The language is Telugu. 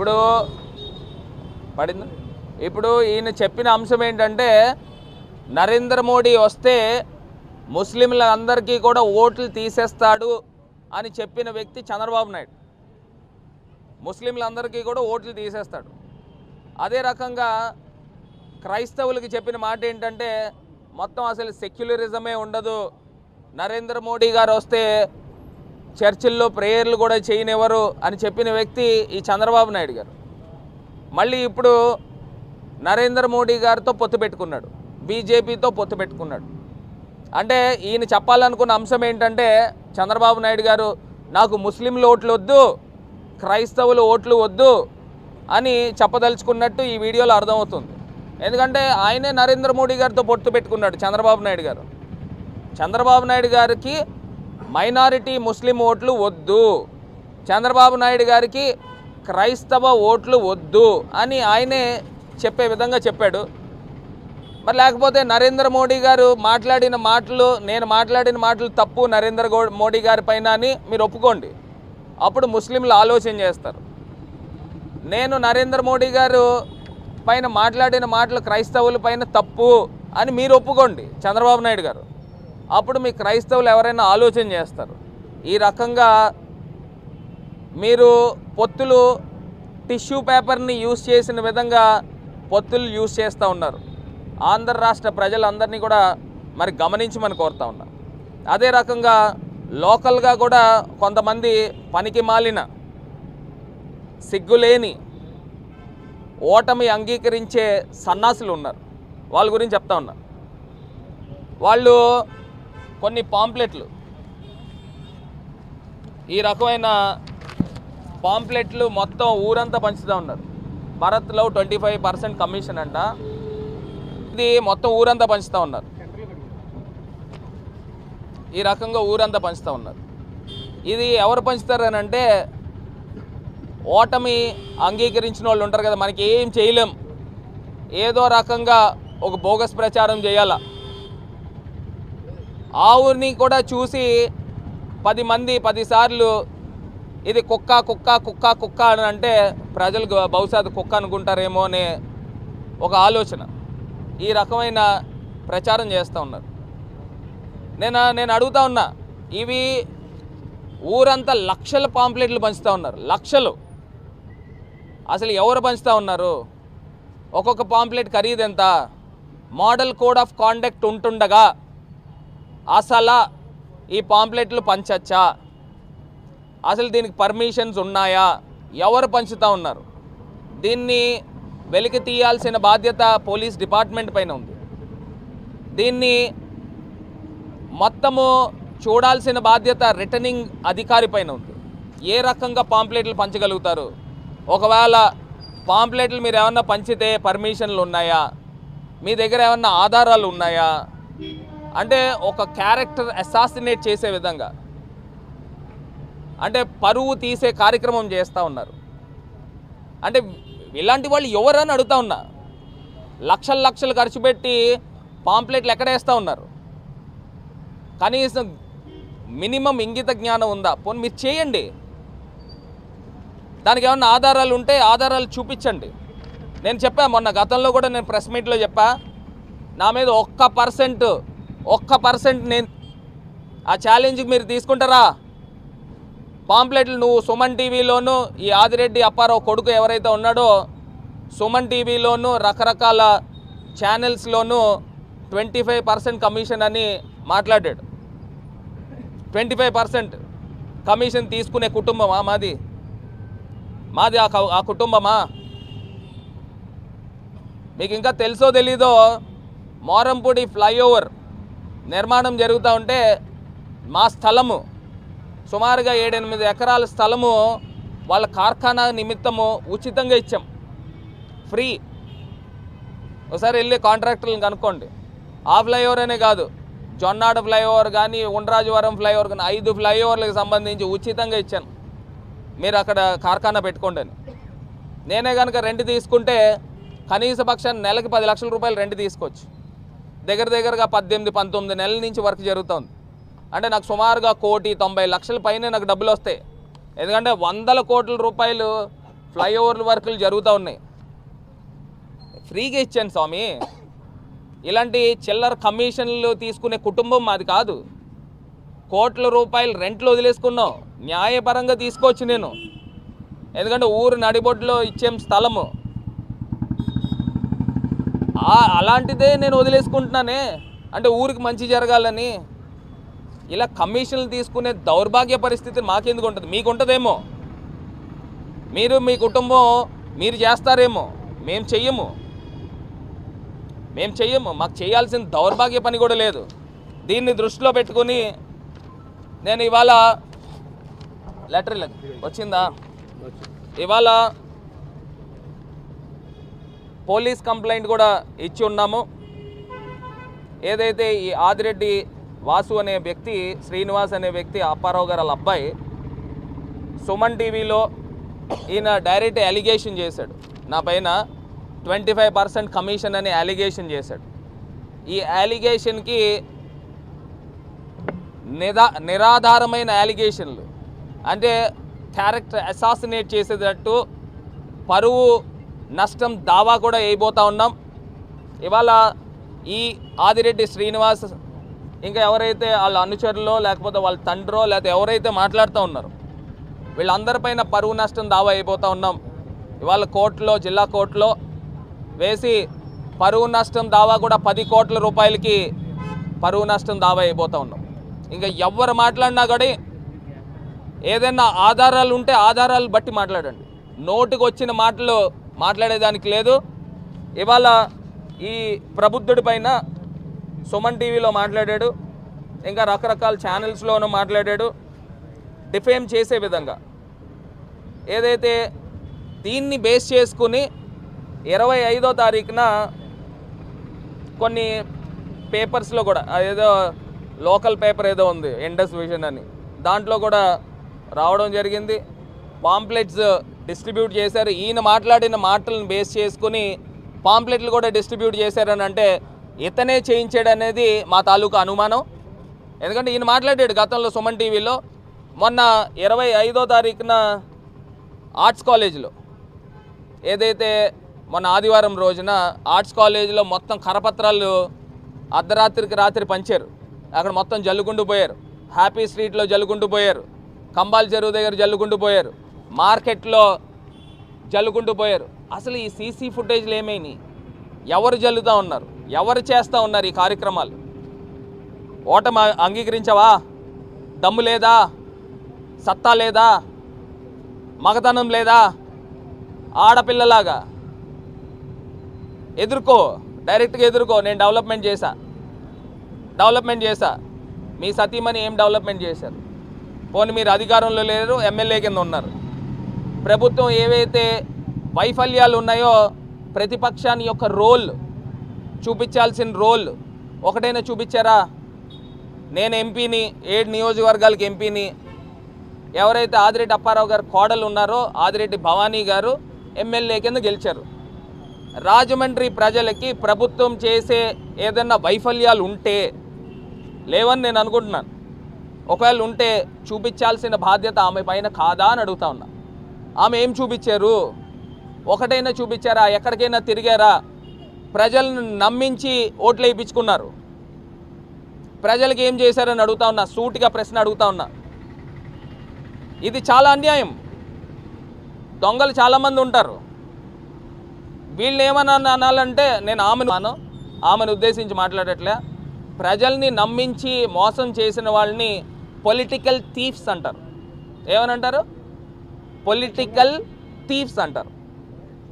ఇప్పుడు పడింది? ఇప్పుడు ఈయన చెప్పిన అంశం ఏంటంటే నరేంద్ర మోడీ వస్తే ముస్లింలందరికీ కూడా ఓట్లు తీసేస్తాడు అని చెప్పిన వ్యక్తి చంద్రబాబు నాయుడు. ముస్లింలందరికీ కూడా ఓట్లు తీసేస్తాడు. అదే రకంగా క్రైస్తవులకి చెప్పిన మాట ఏంటంటే మొత్తం అసలు సెక్యులరిజమే ఉండదు. నరేంద్ర మోడీ గారు వస్తే చర్చిల్లో ప్రేయర్లు కూడా చేయనివ్వరు అని చెప్పిన వ్యక్తి ఈ చంద్రబాబు నాయుడు గారు. మళ్ళీ ఇప్పుడు నరేంద్ర మోడీ గారితో పొత్తు పెట్టుకున్నాడు బీజేపీతో పొత్తు పెట్టుకున్నాడు. అంటే ఈయన చెప్పాలనుకున్న అంశం ఏంటంటే చంద్రబాబు నాయుడు గారు నాకు ముస్లింలు ఓట్లు వద్దు క్రైస్తవులు ఓట్లు వద్దు అని చెప్పదలుచుకున్నట్టు ఈ వీడియోలో అర్థమవుతుంది. ఎందుకంటే ఆయనే నరేంద్ర మోడీ గారితో పొత్తు పెట్టుకున్నాడు చంద్రబాబు నాయుడు గారు. చంద్రబాబు నాయుడు గారికి మైనారిటీ ముస్లిం ఓట్లు వద్దు. చంద్రబాబు నాయుడు గారికి క్రైస్తవ ఓట్లు వద్దు అని ఆయనే చెప్పే విధంగా చెప్పాడు. మరి లేకపోతే నరేంద్ర మోడీ గారు మాట్లాడిన మాటలు నేను మాట్లాడిన మాటలు తప్పు నరేంద్ర గో- మోడీ గారి పైన అని మీరు ఒప్పుకోండి. అప్పుడు ముస్లింలు ఆలోచన చేస్తారు. నేను నరేంద్ర మోడీ గారు పైన మాట్లాడిన మాటలు క్రైస్తవుల పైన తప్పు అని మీరు ఒప్పుకోండి చంద్రబాబు నాయుడు గారు. అప్పుడు మీ క్రైస్తవులు ఎవరైనా ఆలోచన చేస్తారు? ఈ రకంగా మీరు పొత్తులు టిష్యూ పేపర్ని యూజ్ చేసిన విధంగా పొత్తులు యూజ్ చేస్తూ ఉన్నారు. ఆంధ్ర రాష్ట్ర ప్రజలందరినీ కూడా మరి గమనించమని కోరుతా ఉన్నా. అదే రకంగా లోకల్గా కూడా కొంతమంది పనికి మాలిన సిగ్గులేని ఓటమి అంగీకరించే సన్నాసులు ఉన్నారు. వాళ్ళ గురించి చెప్తా ఉన్నా. వాళ్ళు కొన్ని పాంప్లెట్లు. ఈ రకమైన పాంప్లెట్లు మొత్తం ఊరంతా పంచుతూ ఉన్నారు. భరత్లో ట్వంటీ ఫైవ్ పర్సెంట్ కమిషన్ అంట. ఇది మొత్తం ఊరంతా పంచుతూ ఉన్నారు. ఈ రకంగా ఊరంతా పంచుతూ ఉన్నారు. ఇది ఎవరు పంచుతారు అని అంటే ఓటమి అంగీకరించిన వాళ్ళు ఉంటారు కదా మనకి ఏం చేయలేం. ఏదో రకంగా ఒక బోగస్ ప్రచారం చేయాలా. ఆవుని కూడా చూసి పది మంది పదిసార్లు ఇది కుక్క కుక్క కుక్క కుక్క అని అంటే ప్రజలు బహుశా అది కుక్క అనుకుంటారేమో అనే ఒక ఆలోచన ఈ రకమైన ప్రచారం చేస్తూ ఉన్నారు. నేను నేను అడుగుతా ఉన్నా ఇవి ఊరంతా లక్షల పాంప్లెట్లు పంచుతూ ఉన్నారు లక్షలు. అసలు ఎవరు పంచుతూ ఉన్నారు? ఒక్కొక్క పాంప్లెట్ ఖరీదు ఎంత? మోడల్ కోడ్ ఆఫ్ కాండక్ట్ ఉంటుండగా అసలు ఈ పాంప్లెట్లు పంచచ్చా? అసలు దీనికి పర్మిషన్స్ ఉన్నాయా? ఎవరు పంచుతూ ఉన్నారు? దీన్ని వెలికి తీయాల్సిన బాధ్యత పోలీస్ డిపార్ట్మెంట్ పైన ఉంది. దీన్ని మొత్తము చూడాల్సిన బాధ్యత రిటర్నింగ్ అధికారి పైన ఉంది. ఏ రకంగా పాంప్లెట్లు పంచగలుగుతారు? ఒకవేళ పాంప్లెట్లు మీరు ఏమన్నా పంచితే పర్మిషన్లు ఉన్నాయా? మీ దగ్గర ఏమన్నా ఆధారాలు ఉన్నాయా? అంటే ఒక క్యారెక్టర్ అసాసినేట్ చేసే విధంగా. అంటే పరువు తీసే కార్యక్రమం చేస్తూ ఉన్నారు. అంటే ఇలాంటి వాళ్ళు ఎవరని అడుగుతా ఉన్నా. లక్షలు లక్షలు ఖర్చు పెట్టి పాంప్లెట్లు ఎక్కడేస్తూ ఉన్నారు? కనీసం మినిమం ఇంగిత జ్ఞానం ఉందా? పోనీ మీరు చేయండి. దానికి ఏమన్నా ఆధారాలు ఉంటే ఆధారాలు చూపించండి. నేను చెప్పా మొన్న గతంలో కూడా నేను ప్రెస్ మీట్లో చెప్పా. నా మీద ఒక్క పర్సెంట్ ఒక్క పర్సెంట్ నేను ఆ ఛాలెంజ్కి మీరు తీసుకుంటారా? పాంప్లెట్లు నువ్వు సుమన్ టీవీలోను ఈ ఆదిరెడ్డి అప్పారావు కొడుకు ఎవరైతే ఉన్నాడో సుమన్ టీవీలోను రకరకాల ఛానల్స్లోనూ ట్వంటీ ఫైవ్ పర్సెంట్ కమిషన్ అని మాట్లాడాడు. ట్వంటీ ఫైవ్ పర్సెంట్ కమిషన్ తీసుకునే కుటుంబమా మాది? మాది ఆ ఆ కుటుంబమా? మీకు ఇంకా తెలుసో తెలీదో మోరంపూడి ఫ్లైఓవర్ నిర్మాణం జరుగుతూ ఉంటే మా స్థలము సుమారుగా ఏడెనిమిది ఎకరాల స్థలము వాళ్ళ కార్ఖానా నిమిత్తము ఉచితంగా ఇచ్చాం. ఫ్రీ. ఒకసారి వెళ్ళి కాంట్రాక్టర్లను కనుక్కోండి. ఆ ఫ్లైఓవర్ అనే కాదు. జొన్నాడ ఫ్లైఓవర్ కానీ ఉండ్రాజవరం ఫ్లైఓవర్ కానీ ఐదు ఫ్లైఓవర్లకు సంబంధించి ఉచితంగా ఇచ్చాను. మీరు అక్కడ కార్ఖానా పెట్టుకోండి అని. నేనే కనుక రెంట్ తీసుకుంటే కనీస పక్షాన్ని నెలకి పది లక్షల రూపాయలు రెంట్ తీసుకోవచ్చు. దగ్గర దగ్గరగా పద్దెనిమిది పంతొమ్మిది నెలల నుంచి వర్క్ జరుగుతుంది. అంటే నాకు సుమారుగా కోటి తొంభై లక్షల పైన నాకు డబ్బులు వస్తాయి. ఎందుకంటే వందల కోట్ల రూపాయలు ఫ్లైఓవర్లు వర్కులు జరుగుతూ ఉన్నాయి. ఫ్రీగా ఇచ్చాను స్వామి. ఇలాంటి చిల్లర కమిషన్లు తీసుకునే కుటుంబం మాది కాదు. కోట్ల రూపాయలు రెంట్లు వదిలేసుకున్నాం. న్యాయపరంగా తీసుకోవచ్చు నేను. ఎందుకంటే ఊరు నడిబొడ్లో ఇచ్చేం స్థలము. అలాంటిదే నేను వదిలేసుకుంటున్నానే. అంటే ఊరికి మంచి జరగాలని. ఇలా కమిషన్లు తీసుకునే దౌర్భాగ్య పరిస్థితి మాకెందుకు ఉంటుంది? మీకు ఉంటుందేమో మీరు మీ కుటుంబం మీరు చేస్తారేమో. మేము చెయ్యము. మేము చెయ్యము. మాకు చేయాల్సిన దౌర్భాగ్య పని కూడా లేదు. దీన్ని దృష్టిలో పెట్టుకొని నేను ఇవాళ లెటర్ వచ్చిందా? ఇవాళ పోలీస్ కంప్లైంట్ కూడా ఇచ్చి ఉన్నాము. ఏదైతే ఈ ఆదిరెడ్డి వాసు అనే వ్యక్తి శ్రీనివాస్ అనే వ్యక్తి అప్పారావు గారు వాళ్ళ అబ్బాయి సుమన్ టీవీలో ఈయన డైరెక్ట్ అలిగేషన్ చేశాడు. నా పైన ట్వంటీ ఫైవ్ పర్సెంట్ కమిషన్ అనే అలిగేషన్ చేశాడు. ఈ అలిగేషన్కి నిదా నిరాధారమైన అలిగేషన్లు అంటే క్యారెక్టర్ అసాసినేట్ చేసేటట్టు పరువు నష్టం దావా కూడా వేయబోతా ఉన్నాం. ఇవాళ ఈ ఆదిరెడ్డి శ్రీనివాస్ ఇంకా ఎవరైతే వాళ్ళ అనుచరులో లేకపోతే వాళ్ళ తండ్రో లేకపోతే ఎవరైతే మాట్లాడుతూ ఉన్నారో వీళ్ళందరిపైన పరువు నష్టం దావా అయిపోతూ ఉన్నాం. ఇవాళ కోర్టులో జిల్లా కోర్టులో వేసి పరువు నష్టం దావా కూడా పది కోట్ల రూపాయలకి పరువు నష్టం దావా అయిపోతూ ఉన్నాం. ఇంకా ఎవరు మాట్లాడినా కూడా ఏదైనా ఆధారాలు ఉంటే ఆధారాలు బట్టి మాట్లాడండి. నోటికి వచ్చిన మాటలు మాట్లాడేదానికి లేదు. ఇవాళ ఈ ప్రబుద్ధుడి పైన సుమన్ టీవీలో మాట్లాడాడు. ఇంకా రకరకాల ఛానల్స్లోనూ మాట్లాడాడు. డిఫేమ్ చేసే విధంగా. ఏదైతే దీన్ని బేస్ చేసుకుని ఇరవై ఐదో తారీఖున కొన్ని పేపర్స్లో కూడా ఏదో లోకల్ పేపర్ ఏదో ఉంది ఇండస్ విజన్ అని. దాంట్లో కూడా రావడం జరిగింది. పాంప్లెట్స్ డిస్ట్రిబ్యూట్ చేశారు. ఈయన మాట్లాడిన మాటలను బేస్ చేసుకుని పాంప్లెట్లు కూడా డిస్ట్రిబ్యూట్ చేశారని అంటే ఇతనే చేయించాడు అనేది మా తాలూకా అనుమానం. ఎందుకంటే ఈయన మాట్లాడాడు గతంలో సుమన్ టీవీలో మొన్న ఇరవై ఐదో తారీఖున ఆర్ట్స్ కాలేజీలో. ఏదైతే మొన్న ఆదివారం రోజున ఆర్ట్స్ కాలేజీలో మొత్తం కరపత్రాలు అర్ధరాత్రికి రాత్రి పంచారు. అక్కడ మొత్తం జల్లుకుంటూ పోయారు. హ్యాపీ స్ట్రీట్లో జల్లుకుంటూ పోయారు. కంబాల్ చెరువు దగ్గర జల్లుకుంటూ పోయారు. మార్కెట్లో జల్లుకుంటూ పోయారు. అసలు ఈ సీసీ ఫుటేజ్లు ఏమైనాయి? ఎవరు జల్లుతూ ఉన్నారు? ఎవరు చేస్తూ ఉన్నారు ఈ కార్యక్రమాలు? ఓటమి అంగీకరించవా? దమ్ము లేదా? సత్తా లేదా? మగతనం లేదా? ఆడపిల్లలాగా? ఎదుర్కో డైరెక్ట్గా ఎదుర్కో నేను డెవలప్మెంట్ చేశా. డెవలప్మెంట్ చేశా. మీ సతీమణి ఏం డెవలప్మెంట్ చేశారు? పోనీ మీరు అధికారంలో లేరు ఎమ్మెల్యే కింద ఉన్నారు. ప్రభుత్వం ఏవైతే వైఫల్యాలు ఉన్నాయో ప్రతిపక్షాన్ని యొక్క రోల్ చూపించాల్సిన రోల్ ఒకటైనా చూపించారా? నేను ఎంపీని ఏడు నియోజకవర్గాలకు ఎంపీని ఎవరైతే ఆదిరెడ్డి అప్పారావు గారు కోడలు ఉన్నారో ఆదిరెడ్డి భవానీ గారు ఎమ్మెల్యే కింద గెలిచారు. రాజమండ్రి ప్రజలకి ప్రభుత్వం చేసే ఏదన్నా వైఫల్యాలు ఉంటే లేవని నేను అనుకుంటున్నాను. ఒకవేళ ఉంటే చూపించాల్సిన బాధ్యత ఆమె పైన కాదా అని అడుగుతా ఉన్నా. ఆమె ఏం చూపించారు? ఒకటైనా చూపించారా? ఎక్కడికైనా తిరిగారా? ప్రజలను నమ్మించి ఓట్లు వేయించుకున్నారు. ప్రజలకు ఏం చేశారని అడుగుతా ఉన్నా సూటిగా ప్రశ్న అడుగుతా ఉన్నా. ఇది చాలా అన్యాయం. దొంగలు చాలామంది ఉంటారు. వీళ్ళు ఏమన్నా అనాలంటే నేను ఆమెను అను ఆమెను ఉద్దేశించి మాట్లాడట్లే. ప్రజల్ని నమ్మించి మోసం చేసిన వాళ్ళని పొలిటికల్ థీఫ్స్ అంటారు. ఏమని అంటారు? పొలిటికల్ థీఫ్స్ అంటారు.